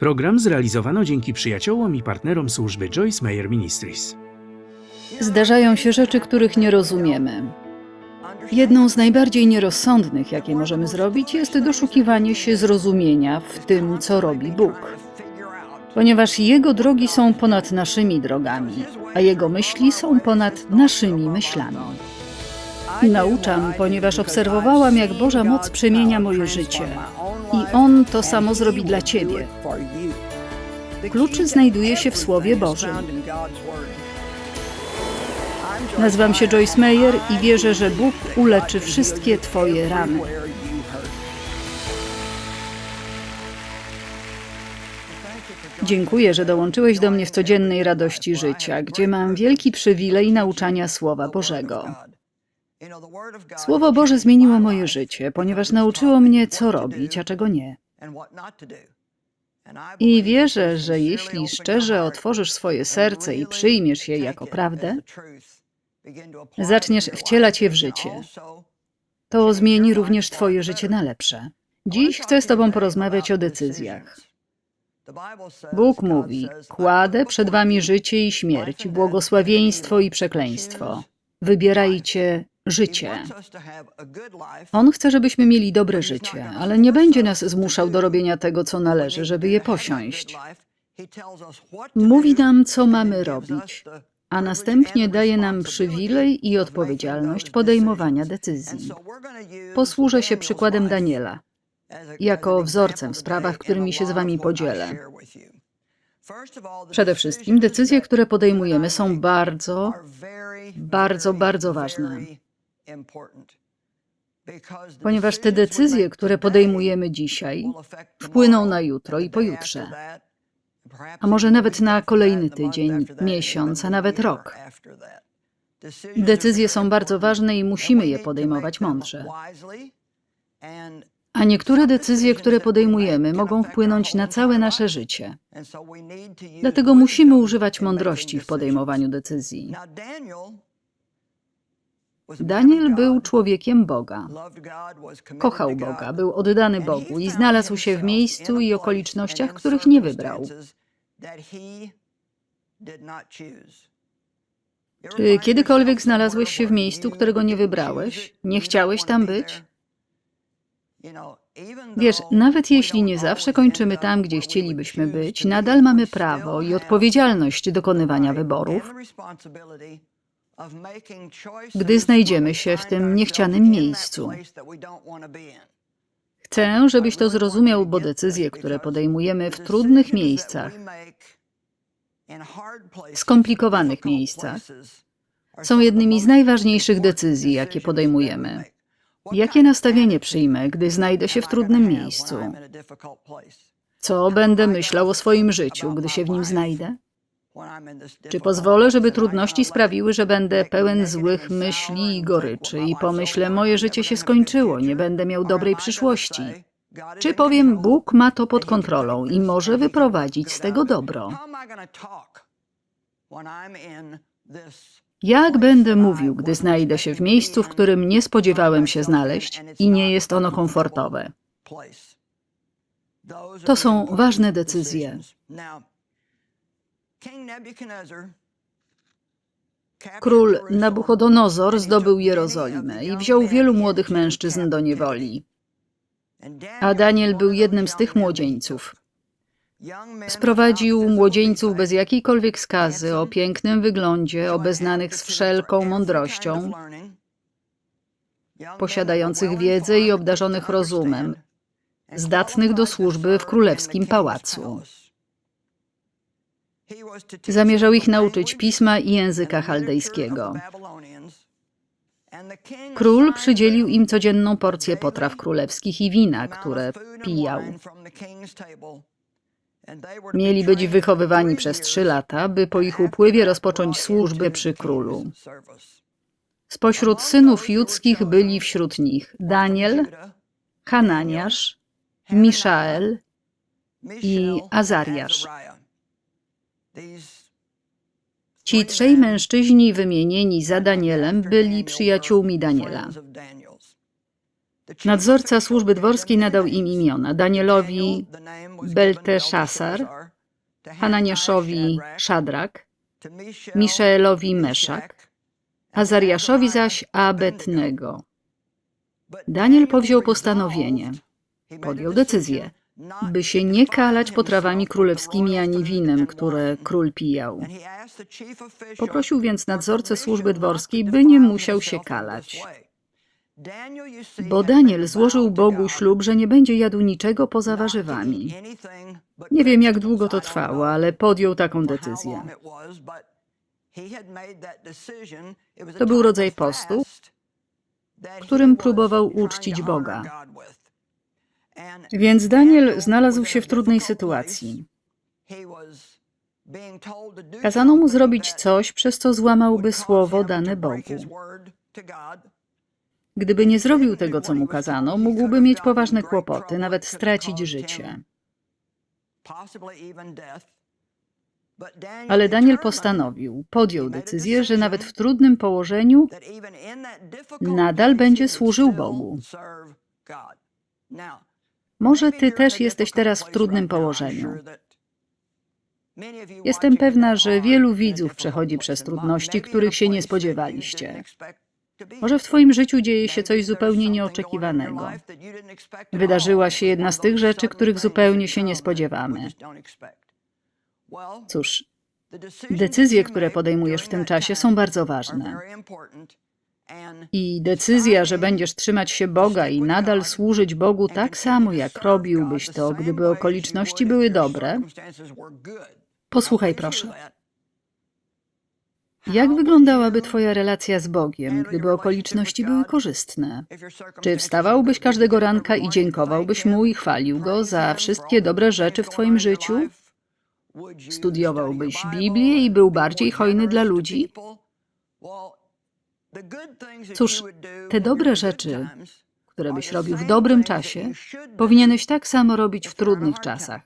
Program zrealizowano dzięki przyjaciołom i partnerom służby Joyce Meyer Ministries. Zdarzają się rzeczy, których nie rozumiemy. Jedną z najbardziej nierozsądnych, jakie możemy zrobić, jest doszukiwanie się zrozumienia w tym, co robi Bóg. Ponieważ Jego drogi są ponad naszymi drogami, a Jego myśli są ponad naszymi myślami. Nauczam, ponieważ obserwowałam, jak Boża moc przemienia moje życie. I On to samo zrobi dla Ciebie. Klucz znajduje się w Słowie Bożym. Nazywam się Joyce Meyer i wierzę, że Bóg uleczy wszystkie Twoje rany. Dziękuję, że dołączyłeś do mnie w codziennej radości życia, gdzie mam wielki przywilej nauczania Słowa Bożego. Słowo Boże zmieniło moje życie, ponieważ nauczyło mnie, co robić, a czego nie. I wierzę, że jeśli szczerze otworzysz swoje serce i przyjmiesz je jako prawdę, zaczniesz wcielać je w życie. To zmieni również Twoje życie na lepsze. Dziś chcę z Tobą porozmawiać o decyzjach. Bóg mówi: Kładę przed Wami życie i śmierć, błogosławieństwo i przekleństwo. Wybierajcie życie. On chce, żebyśmy mieli dobre życie, ale nie będzie nas zmuszał do robienia tego, co należy, żeby je posiąść. Mówi nam, co mamy robić, a następnie daje nam przywilej i odpowiedzialność podejmowania decyzji. Posłużę się przykładem Daniela jako wzorcem w sprawach, którymi się z Wami podzielę. Przede wszystkim decyzje, które podejmujemy, są bardzo, bardzo, bardzo ważne. Ponieważ te decyzje, które podejmujemy dzisiaj, wpłyną na jutro i pojutrze, a może nawet na kolejny tydzień, miesiąc, a nawet rok. Decyzje są bardzo ważne i musimy je podejmować mądrze. A niektóre decyzje, które podejmujemy, mogą wpłynąć na całe nasze życie. Dlatego musimy używać mądrości w podejmowaniu decyzji. Daniel był człowiekiem Boga. Kochał Boga, był oddany Bogu i znalazł się w miejscu i okolicznościach, których nie wybrał. Czy kiedykolwiek znalazłeś się w miejscu, którego nie wybrałeś? Nie chciałeś tam być? Wiesz, nawet jeśli nie zawsze kończymy tam, gdzie chcielibyśmy być, nadal mamy prawo i odpowiedzialność dokonywania wyborów, gdy znajdziemy się w tym niechcianym miejscu. Chcę, żebyś to zrozumiał, bo decyzje, które podejmujemy w trudnych miejscach, skomplikowanych miejscach, są jednymi z najważniejszych decyzji, jakie podejmujemy. Jakie nastawienie przyjmę, gdy znajdę się w trudnym miejscu? Co będę myślał o swoim życiu, gdy się w nim znajdę? Czy pozwolę, żeby trudności sprawiły, że będę pełen złych myśli i goryczy i pomyślę, moje życie się skończyło, nie będę miał dobrej przyszłości? Czy powiem, Bóg ma to pod kontrolą i może wyprowadzić z tego dobro? Jak będę mówił, gdy znajdę się w miejscu, w którym nie spodziewałem się znaleźć i nie jest ono komfortowe? To są ważne decyzje. Król Nabuchodonozor zdobył Jerozolimę i wziął wielu młodych mężczyzn do niewoli. A Daniel był jednym z tych młodzieńców. Sprowadził młodzieńców bez jakiejkolwiek skazy, o pięknym wyglądzie, obeznanych z wszelką mądrością, posiadających wiedzę i obdarzonych rozumem, zdatnych do służby w królewskim pałacu. Zamierzał ich nauczyć pisma i języka chaldejskiego. Król przydzielił im codzienną porcję potraw królewskich i wina, które pijał. Mieli być wychowywani przez trzy lata, by po ich upływie rozpocząć służbę przy królu. Spośród synów judzkich byli wśród nich Daniel, Hananiasz, Miszael i Azariasz. Ci trzej mężczyźni wymienieni za Danielem byli przyjaciółmi Daniela. Nadzorca służby dworskiej nadał im imiona Danielowi Belteszasar, Hananiaszowi Szadrak, Miszaelowi Meszak, Azariaszowi zaś Abednego. Daniel powziął postanowienie, podjął decyzję, by się nie kalać potrawami królewskimi ani winem, które król pijał. Poprosił więc nadzorcę służby dworskiej, by nie musiał się kalać. Bo Daniel złożył Bogu ślub, że nie będzie jadł niczego poza warzywami. Nie wiem, jak długo to trwało, ale podjął taką decyzję. To był rodzaj postu, którym próbował uczcić Boga. Więc Daniel znalazł się w trudnej sytuacji. Kazano mu zrobić coś, przez co złamałby słowo dane Bogu. Gdyby nie zrobił tego, co mu kazano, mógłby mieć poważne kłopoty, nawet stracić życie. Ale Daniel postanowił, podjął decyzję, że nawet w trudnym położeniu nadal będzie służył Bogu. Może ty też jesteś teraz w trudnym położeniu. Jestem pewna, że wielu widzów przechodzi przez trudności, których się nie spodziewaliście. Może w Twoim życiu dzieje się coś zupełnie nieoczekiwanego. Wydarzyła się jedna z tych rzeczy, których zupełnie się nie spodziewamy. Cóż, decyzje, które podejmujesz w tym czasie, są bardzo ważne. I decyzja, że będziesz trzymać się Boga i nadal służyć Bogu tak samo, jak robiłbyś to, gdyby okoliczności były dobre. Posłuchaj, proszę. Jak wyglądałaby Twoja relacja z Bogiem, gdyby okoliczności były korzystne? Czy wstawałbyś każdego ranka i dziękowałbyś Mu i chwalił Go za wszystkie dobre rzeczy w Twoim życiu? Studiowałbyś Biblię i był bardziej hojny dla ludzi? Cóż, te dobre rzeczy, które byś robił w dobrym czasie, powinieneś tak samo robić w trudnych czasach.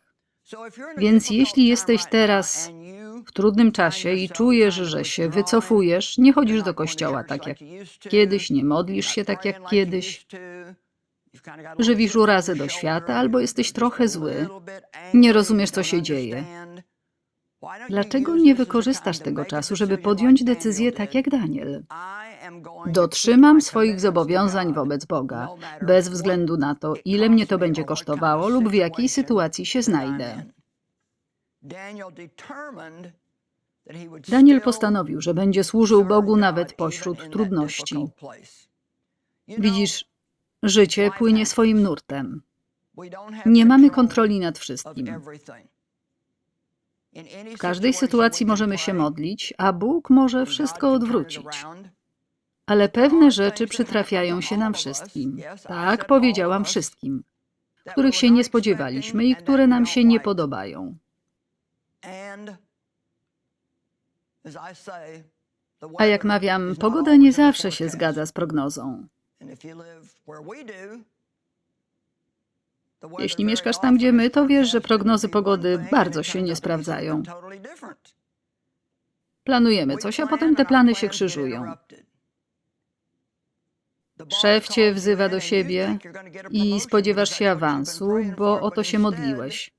Więc jeśli jesteś teraz w trudnym czasie i czujesz, że się wycofujesz, nie chodzisz do kościoła tak jak kiedyś, nie modlisz się tak jak kiedyś, żywisz urazę do świata albo jesteś trochę zły, nie rozumiesz, co się dzieje. Dlaczego nie wykorzystasz tego czasu, żeby podjąć decyzję tak jak Daniel? Dotrzymam swoich zobowiązań wobec Boga, bez względu na to, ile mnie to będzie kosztowało lub w jakiej sytuacji się znajdę. Daniel postanowił, że będzie służył Bogu nawet pośród trudności. Widzisz, życie płynie swoim nurtem. Nie mamy kontroli nad wszystkim. W każdej sytuacji możemy się modlić, a Bóg może wszystko odwrócić. Ale pewne rzeczy przytrafiają się nam wszystkim. Tak, powiedziałam wszystkim, których się nie spodziewaliśmy i które nam się nie podobają. A jak mawiam, pogoda nie zawsze się zgadza z prognozą. Jeśli mieszkasz tam, gdzie my, to wiesz, że prognozy pogody bardzo się nie sprawdzają. Planujemy coś, a potem te plany się krzyżują. Szef cię wzywa do siebie i spodziewasz się awansu, bo o to się modliłeś.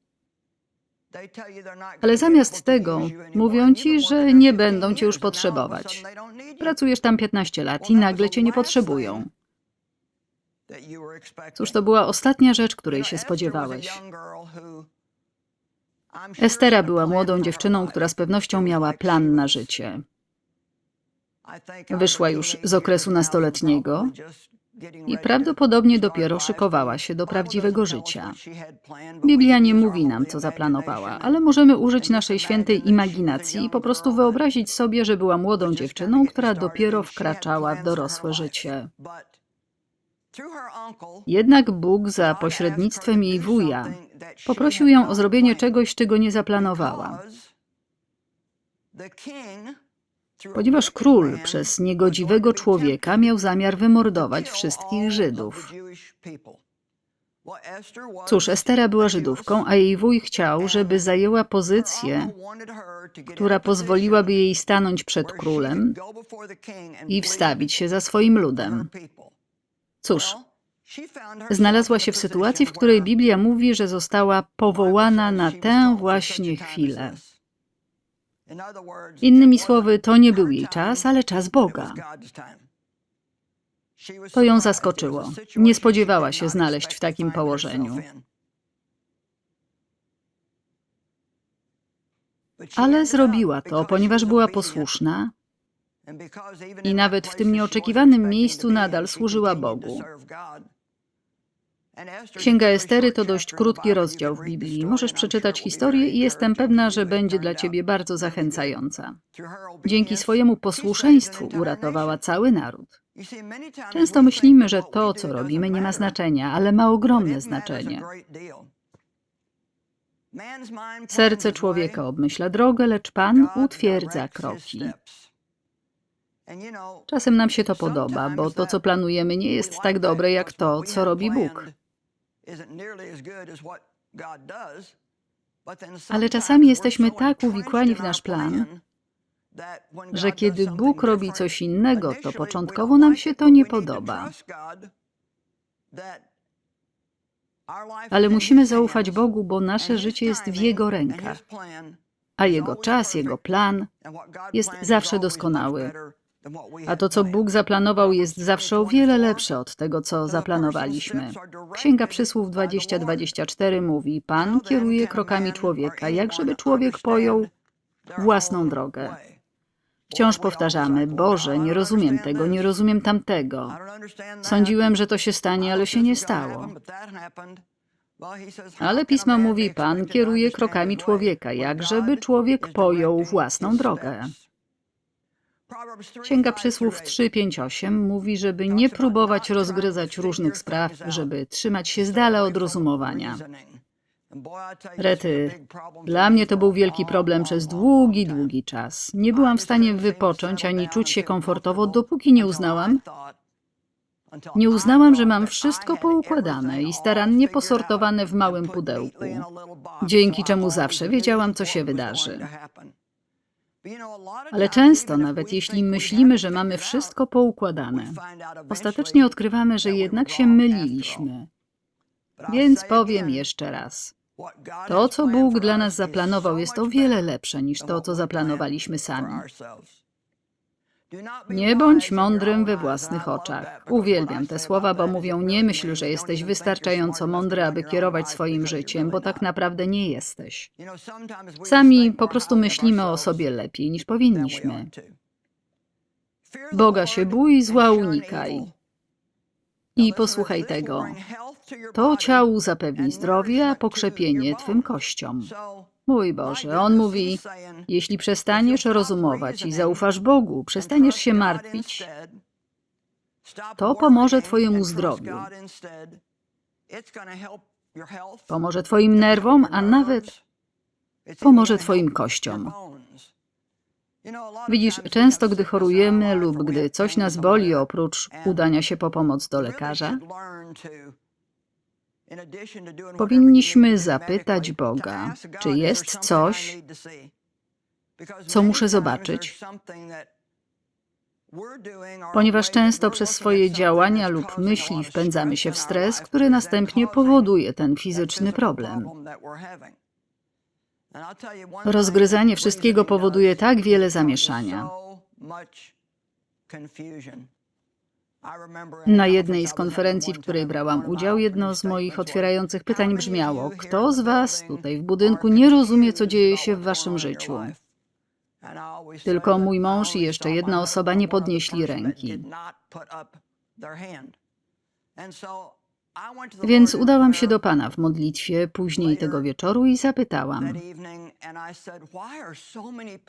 Ale zamiast tego mówią ci, że nie będą cię już potrzebować. Pracujesz tam 15 lat i nagle cię nie potrzebują. Cóż, to była ostatnia rzecz, której się spodziewałeś. Estera była młodą dziewczyną, która z pewnością miała plan na życie. Wyszła już z okresu nastoletniego i prawdopodobnie dopiero szykowała się do prawdziwego życia. Biblia nie mówi nam, co zaplanowała, ale możemy użyć naszej świętej imaginacji i po prostu wyobrazić sobie, że była młodą dziewczyną, która dopiero wkraczała w dorosłe życie. Jednak Bóg za pośrednictwem jej wuja poprosił ją o zrobienie czegoś, czego nie zaplanowała. Ponieważ król przez niegodziwego człowieka miał zamiar wymordować wszystkich Żydów. Cóż, Estera była Żydówką, a jej wuj chciał, żeby zajęła pozycję, która pozwoliłaby jej stanąć przed królem i wstawić się za swoim ludem. Cóż, Znalazła się w sytuacji, w której Biblia mówi, że została powołana na tę właśnie chwilę. Innymi słowy, to nie był jej czas, ale czas Boga. To ją zaskoczyło. Nie spodziewała się znaleźć w takim położeniu. Ale zrobiła to, ponieważ była posłuszna i nawet w tym nieoczekiwanym miejscu nadal służyła Bogu. Księga Estery to dość krótki rozdział w Biblii. Możesz przeczytać historię i jestem pewna, że będzie dla ciebie bardzo zachęcająca. Dzięki swojemu posłuszeństwu uratowała cały naród. Często myślimy, że to, co robimy, nie ma znaczenia, ale ma ogromne znaczenie. Serce człowieka obmyśla drogę, lecz Pan utwierdza kroki. Czasem nam się to podoba, bo to, co planujemy, nie jest tak dobre jak to, co robi Bóg. Ale czasami jesteśmy tak uwikłani w nasz plan, że kiedy Bóg robi coś innego, to początkowo nam się to nie podoba. Ale musimy zaufać Bogu, bo nasze życie jest w Jego rękach, a Jego czas, Jego plan jest zawsze doskonały. A to, co Bóg zaplanował, jest zawsze o wiele lepsze od tego, co zaplanowaliśmy. Księga Przysłów 2024 mówi: Pan kieruje krokami człowieka, jak żeby człowiek pojął własną drogę. Wciąż powtarzamy: Boże, nie rozumiem tego, nie rozumiem tamtego. Sądziłem, że to się stanie, ale się nie stało. Ale pismo mówi: Pan kieruje krokami człowieka, jak żeby człowiek pojął własną drogę. Księga Przysłów 358 mówi, żeby nie próbować rozgryzać różnych spraw, żeby trzymać się z dala od rozumowania. Rety, dla mnie to był wielki problem przez długi, długi czas. Nie byłam w stanie wypocząć ani czuć się komfortowo, dopóki nie uznałam, nie uznałam, że mam wszystko poukładane i starannie posortowane w małym pudełku, dzięki czemu zawsze wiedziałam, co się wydarzy. Ale często, nawet jeśli myślimy, że mamy wszystko poukładane, ostatecznie odkrywamy, że jednak się myliliśmy. Więc powiem jeszcze raz. To, co Bóg dla nas zaplanował, jest o wiele lepsze niż to, co zaplanowaliśmy sami. Nie bądź mądrym we własnych oczach. Uwielbiam te słowa, bo mówią: Nie myśl, że jesteś wystarczająco mądry, aby kierować swoim życiem, bo tak naprawdę nie jesteś. Sami po prostu myślimy o sobie lepiej niż powinniśmy. Boga się bój, zła unikaj. I posłuchaj tego. To ciału zapewni zdrowie, a pokrzepienie twym kościom. Mój Boże, on mówi: Jeśli przestaniesz rozumować i zaufasz Bogu, przestaniesz się martwić, to pomoże Twojemu zdrowiu, pomoże Twoim nerwom, a nawet pomoże Twoim kościom. Widzisz, często gdy chorujemy lub gdy coś nas boli, oprócz udania się po pomoc do lekarza, powinniśmy zapytać Boga, czy jest coś, co muszę zobaczyć, ponieważ często przez swoje działania lub myśli wpędzamy się w stres, który następnie powoduje ten fizyczny problem. Rozgryzanie wszystkiego powoduje tak wiele zamieszania. Na jednej z konferencji, w której brałam udział, jedno z moich otwierających pytań brzmiało: Kto z Was tutaj w budynku nie rozumie, co dzieje się w Waszym życiu? Tylko mój mąż i jeszcze jedna osoba nie podnieśli ręki. Więc udałam się do Pana w modlitwie później tego wieczoru i zapytałam: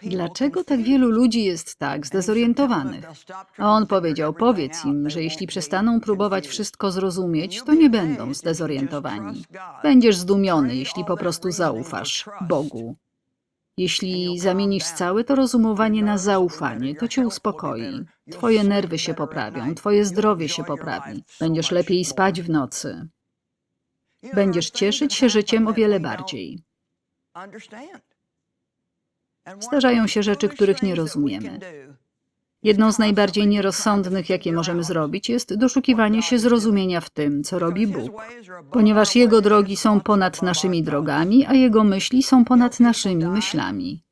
Dlaczego tak wielu ludzi jest tak zdezorientowanych? A on powiedział: Powiedz im, że jeśli przestaną próbować wszystko zrozumieć, to nie będą zdezorientowani. Będziesz zdumiony, jeśli po prostu zaufasz Bogu. Jeśli zamienisz całe to rozumowanie na zaufanie, to cię uspokoi. Twoje nerwy się poprawią, twoje zdrowie się poprawi. Będziesz lepiej spać w nocy. Będziesz cieszyć się życiem o wiele bardziej. Zdarzają się rzeczy, których nie rozumiemy. Jedną z najbardziej nierozsądnych, jakie możemy zrobić, jest doszukiwanie się zrozumienia w tym, co robi Bóg, ponieważ Jego drogi są ponad naszymi drogami, a Jego myśli są ponad naszymi myślami.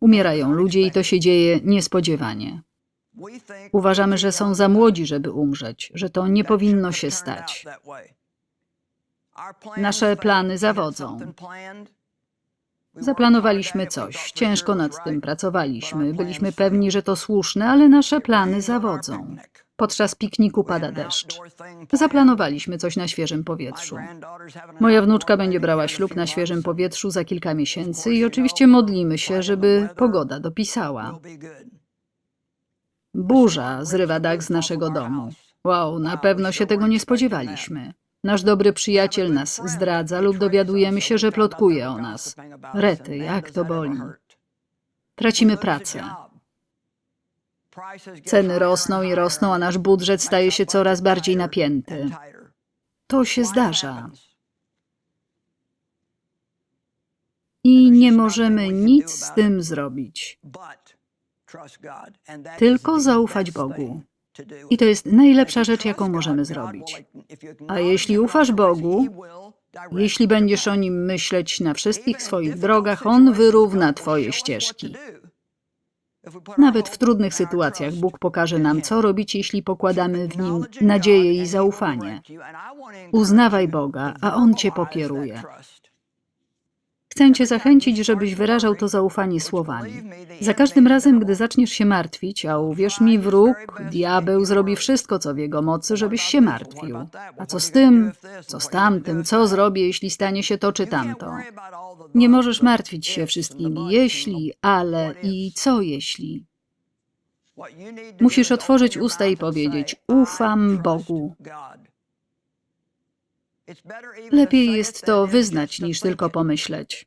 Umierają ludzie i to się dzieje niespodziewanie. Uważamy, że są za młodzi, żeby umrzeć, że to nie powinno się stać. Nasze plany zawodzą. Zaplanowaliśmy coś, ciężko nad tym pracowaliśmy, byliśmy pewni, że to słuszne, ale nasze plany zawodzą. Podczas pikniku pada deszcz. Zaplanowaliśmy coś na świeżym powietrzu. Moja wnuczka będzie brała ślub na świeżym powietrzu za kilka miesięcy i oczywiście modlimy się, żeby pogoda dopisała. Burza zrywa dach z naszego domu. Wow, na pewno się tego nie spodziewaliśmy. Nasz dobry przyjaciel nas zdradza lub dowiadujemy się, że plotkuje o nas. Rety, jak to boli. Tracimy pracę. Ceny rosną i rosną, a nasz budżet staje się coraz bardziej napięty. To się zdarza. I nie możemy nic z tym zrobić. Tylko zaufać Bogu. I to jest najlepsza rzecz, jaką możemy zrobić. A jeśli ufasz Bogu, jeśli będziesz o nim myśleć na wszystkich swoich drogach, on wyrówna Twoje ścieżki. Nawet w trudnych sytuacjach Bóg pokaże nam, co robić, jeśli pokładamy w nim nadzieję i zaufanie. Uznawaj Boga, a on Cię pokieruje. Chcę Cię zachęcić, żebyś wyrażał to zaufanie słowami. Za każdym razem, gdy zaczniesz się martwić, a uwierz mi, wróg, diabeł zrobi wszystko, co w jego mocy, żebyś się martwił. A co z tym, co z tamtym, co zrobię, jeśli stanie się to czy tamto? Nie możesz martwić się wszystkimi jeśli, ale i co jeśli. Musisz otworzyć usta i powiedzieć: Ufam Bogu. Lepiej jest to wyznać niż tylko pomyśleć.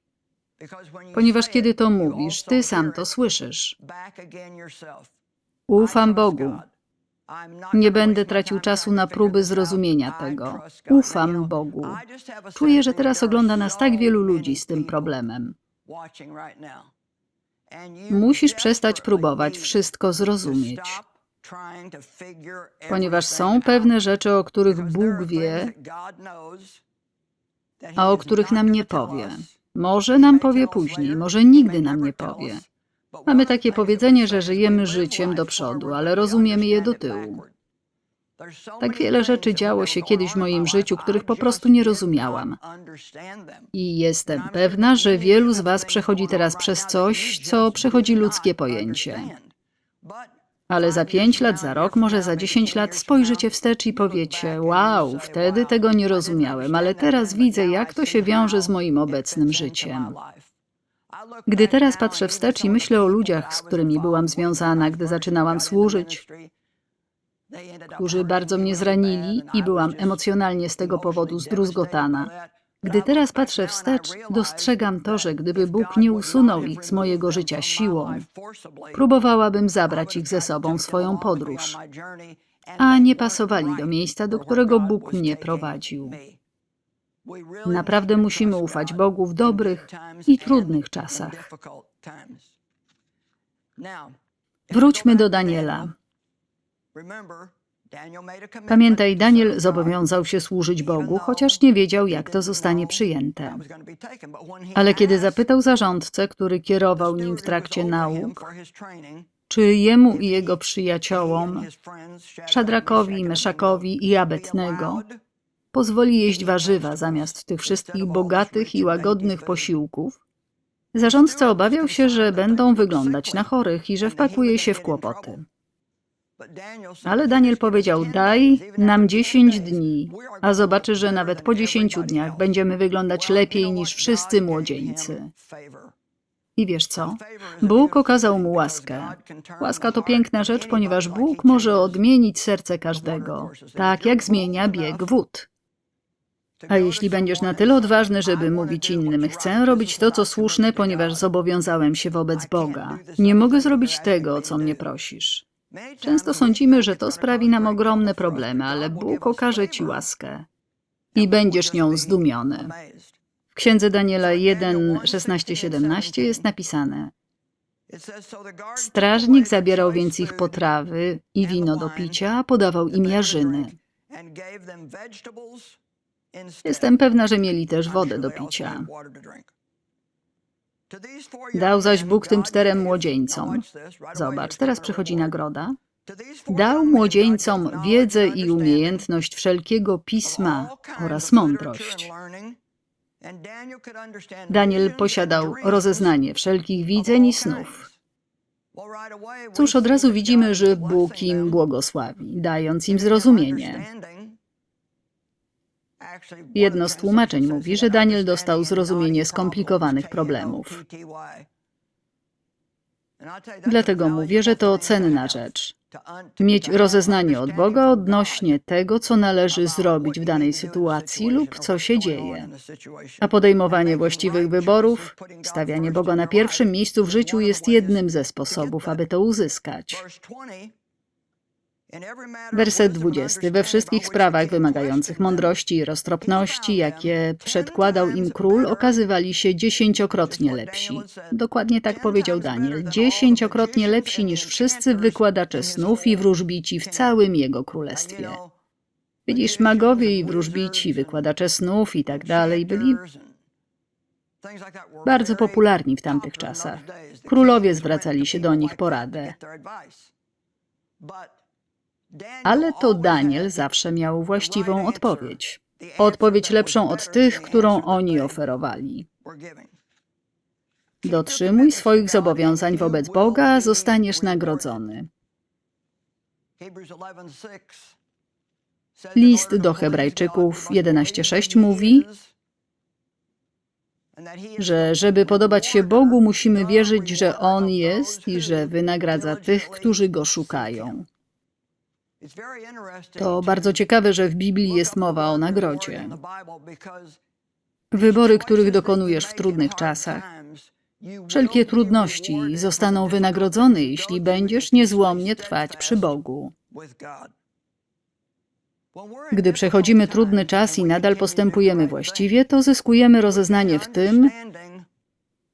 Ponieważ kiedy to mówisz, ty sam to słyszysz. Ufam Bogu. Nie będę tracił czasu na próby zrozumienia tego. Ufam Bogu. Czuję, że teraz ogląda nas tak wielu ludzi z tym problemem. Musisz przestać próbować wszystko zrozumieć. Ponieważ są pewne rzeczy, o których Bóg wie, a o których nam nie powie. Może nam powie później, może nigdy nam nie powie. Mamy takie powiedzenie, że żyjemy życiem do przodu, ale rozumiemy je do tyłu. Tak wiele rzeczy działo się kiedyś w moim życiu, których po prostu nie rozumiałam. I jestem pewna, że wielu z Was przechodzi teraz przez coś, co przechodzi ludzkie pojęcie. Ale za pięć lat, za rok, może za dziesięć lat spojrzycie wstecz i powiecie: Wow, wtedy tego nie rozumiałem, ale teraz widzę, jak to się wiąże z moim obecnym życiem. Gdy teraz patrzę wstecz i myślę o ludziach, z którymi byłam związana, gdy zaczynałam służyć, którzy bardzo mnie zranili i byłam emocjonalnie z tego powodu zdruzgotana. Gdy teraz patrzę wstecz, dostrzegam to, że gdyby Bóg nie usunął ich z mojego życia siłą, próbowałabym zabrać ich ze sobą swoją podróż, a nie pasowali do miejsca, do którego Bóg mnie prowadził. Naprawdę musimy ufać Bogu w dobrych i trudnych czasach. Wróćmy do Daniela. Pamiętaj, Daniel zobowiązał się służyć Bogu, chociaż nie wiedział, jak to zostanie przyjęte. Ale kiedy zapytał zarządcę, który kierował nim w trakcie nauk, czy jemu i jego przyjaciołom, Szadrakowi, Meszakowi i Abetnego, pozwoli jeść warzywa zamiast tych wszystkich bogatych i łagodnych posiłków, zarządca obawiał się, że będą wyglądać na chorych i że wpakuje się w kłopoty. Ale Daniel powiedział: Daj nam dziesięć dni, a zobaczy, że nawet po dziesięciu dniach będziemy wyglądać lepiej niż wszyscy młodzieńcy. I wiesz co? Bóg okazał mu łaskę. Łaska to piękna rzecz, ponieważ Bóg może odmienić serce każdego, tak jak zmienia bieg wód. A jeśli będziesz na tyle odważny, żeby mówić innym, chcę robić to, co słuszne, ponieważ zobowiązałem się wobec Boga. Nie mogę zrobić tego, o co mnie prosisz. Często sądzimy, że to sprawi nam ogromne problemy, ale Bóg okaże ci łaskę i będziesz nią zdumiony. W księdze Daniela 1, 16-17 jest napisane: Strażnik zabierał więc ich potrawy i wino do picia, podawał im jarzyny. Jestem pewna, że mieli też wodę do picia. Dał zaś Bóg tym czterem młodzieńcom. Zobacz, teraz przychodzi nagroda. Dał młodzieńcom wiedzę i umiejętność wszelkiego pisma oraz mądrość. Daniel posiadał rozeznanie wszelkich widzeń i snów. Cóż, od razu widzimy, że Bóg im błogosławi, dając im zrozumienie. Jedno z tłumaczeń mówi, że Daniel dostał zrozumienie skomplikowanych problemów. Dlatego mówię, że to cenna rzecz. Mieć rozeznanie od Boga odnośnie tego, co należy zrobić w danej sytuacji lub co się dzieje. A podejmowanie właściwych wyborów, stawianie Boga na pierwszym miejscu w życiu jest jednym ze sposobów, aby to uzyskać. Werset 20. We wszystkich sprawach wymagających mądrości i roztropności, jakie przedkładał im król, okazywali się dziesięciokrotnie lepsi. Dokładnie tak powiedział Daniel. Dziesięciokrotnie lepsi niż wszyscy wykładacze snów i wróżbici w całym jego królestwie. Widzisz, magowie i wróżbici, wykładacze snów i tak dalej byli bardzo popularni w tamtych czasach. Królowie zwracali się do nich po radę. Ale to Daniel zawsze miał właściwą odpowiedź. Odpowiedź lepszą od tych, którą oni oferowali. Dotrzymuj swoich zobowiązań wobec Boga, zostaniesz nagrodzony. List do Hebrajczyków 11:6 mówi, że żeby podobać się Bogu, musimy wierzyć, że On jest i że wynagradza tych, którzy Go szukają. To bardzo ciekawe, że w Biblii jest mowa o nagrodzie. Wybory, których dokonujesz w trudnych czasach, wszelkie trudności zostaną wynagrodzone, jeśli będziesz niezłomnie trwać przy Bogu. Gdy przechodzimy trudny czas i nadal postępujemy właściwie, to zyskujemy rozeznanie w tym,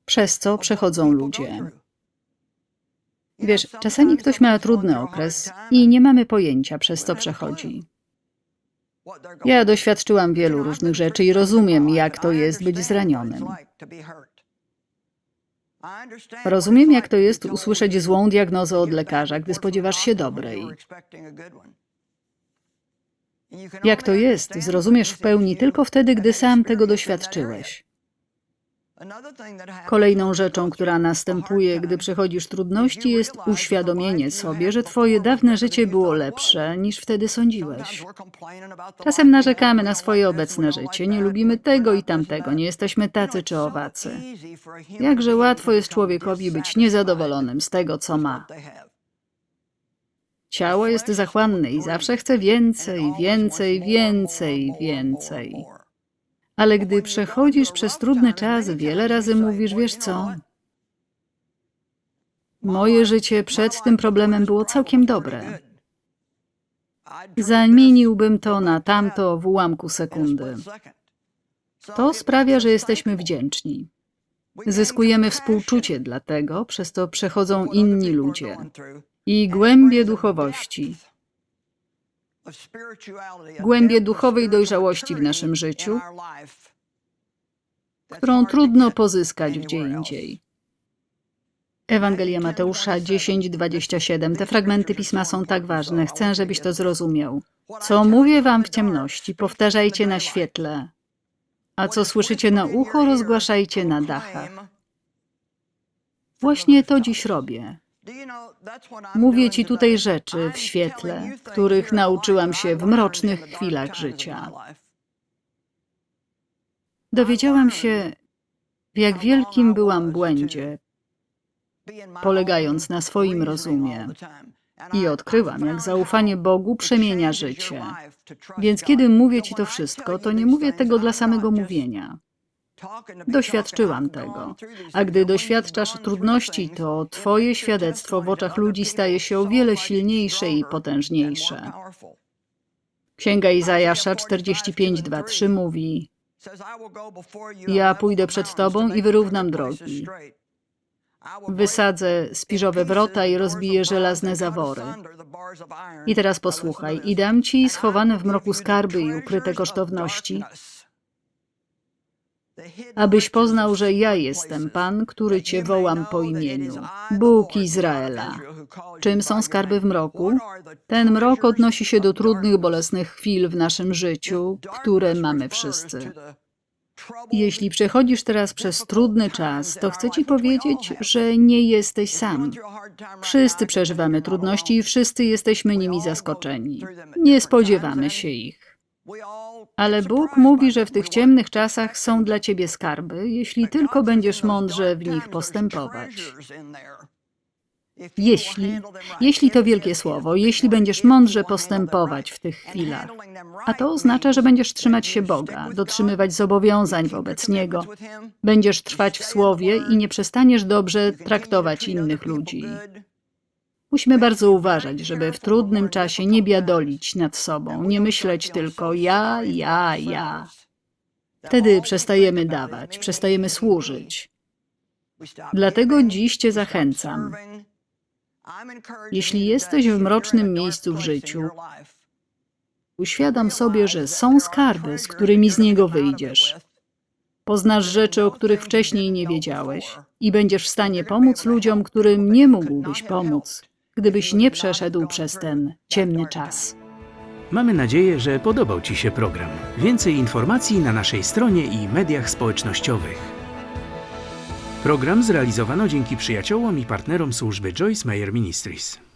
przez co przechodzą ludzie. Wiesz, czasami ktoś ma trudny okres i nie mamy pojęcia, przez co przechodzi. Ja doświadczyłam wielu różnych rzeczy i rozumiem, jak to jest być zranionym. Rozumiem, jak to jest usłyszeć złą diagnozę od lekarza, gdy spodziewasz się dobrej. Jak to jest, zrozumiesz w pełni tylko wtedy, gdy sam tego doświadczyłeś. Kolejną rzeczą, która następuje, gdy przechodzisz trudności, jest uświadomienie sobie, że twoje dawne życie było lepsze niż wtedy sądziłeś. Czasem narzekamy na swoje obecne życie, nie lubimy tego i tamtego, nie jesteśmy tacy czy owacy. Jakże łatwo jest człowiekowi być niezadowolonym z tego, co ma. Ciało jest zachłanne i zawsze chce więcej, więcej, więcej, więcej. Ale gdy przechodzisz przez trudny czas, wiele razy mówisz, wiesz co? Moje życie przed tym problemem było całkiem dobre. Zamieniłbym to na tamto w ułamku sekundy. To sprawia, że jesteśmy wdzięczni. Zyskujemy współczucie dla tego, przez to przechodzą inni ludzie i głębie duchowości, głębie duchowej dojrzałości w naszym życiu, którą trudno pozyskać gdzie indziej. Ewangelia Mateusza 10:27. Te fragmenty pisma są tak ważne. Chcę, żebyś to zrozumiał. Co mówię wam w ciemności, powtarzajcie na świetle, a co słyszycie na ucho, rozgłaszajcie na dachach. Właśnie to dziś robię. Mówię ci tutaj rzeczy w świetle, których nauczyłam się w mrocznych chwilach życia. Dowiedziałam się, w jak wielkim byłam błędzie, polegając na swoim rozumie. I odkryłam, jak zaufanie Bogu przemienia życie. Więc kiedy mówię ci to wszystko, to nie mówię tego dla samego mówienia. Doświadczyłam tego. A gdy doświadczasz trudności, to Twoje świadectwo w oczach ludzi staje się o wiele silniejsze i potężniejsze. Księga Izajasza 45:2-3 mówi: Ja pójdę przed Tobą i wyrównam drogi. Wysadzę spiżowe wrota i rozbiję żelazne zawory. I teraz posłuchaj, i dam ci schowane w mroku skarby i ukryte kosztowności, abyś poznał, że ja jestem Pan, który cię wołam po imieniu, Bóg Izraela. Czym są skarby w mroku? Ten mrok odnosi się do trudnych, bolesnych chwil w naszym życiu, które mamy wszyscy. Jeśli przechodzisz teraz przez trudny czas, to chcę ci powiedzieć, że nie jesteś sam. Wszyscy przeżywamy trudności i wszyscy jesteśmy nimi zaskoczeni. Nie spodziewamy się ich. Ale Bóg mówi, że w tych ciemnych czasach są dla ciebie skarby, jeśli tylko będziesz mądrze w nich postępować. Jeśli, jeśli to wielkie słowo, jeśli będziesz mądrze postępować w tych chwilach, a to oznacza, że będziesz trzymać się Boga, dotrzymywać zobowiązań wobec Niego, będziesz trwać w słowie i nie przestaniesz dobrze traktować innych ludzi. Musimy bardzo uważać, żeby w trudnym czasie nie biadolić nad sobą, nie myśleć tylko ja, ja, ja. Wtedy przestajemy dawać, przestajemy służyć. Dlatego dziś Cię zachęcam. Jeśli jesteś w mrocznym miejscu w życiu, uświadom sobie, że są skarby, z którymi z niego wyjdziesz. Poznasz rzeczy, o których wcześniej nie wiedziałeś i będziesz w stanie pomóc ludziom, którym nie mógłbyś pomóc, gdybyś nie przeszedł przez ten ciemny czas. Mamy nadzieję, że podobał Ci się program. Więcej informacji na naszej stronie i mediach społecznościowych. Program zrealizowano dzięki przyjaciołom i partnerom służby Joyce Meyer Ministries.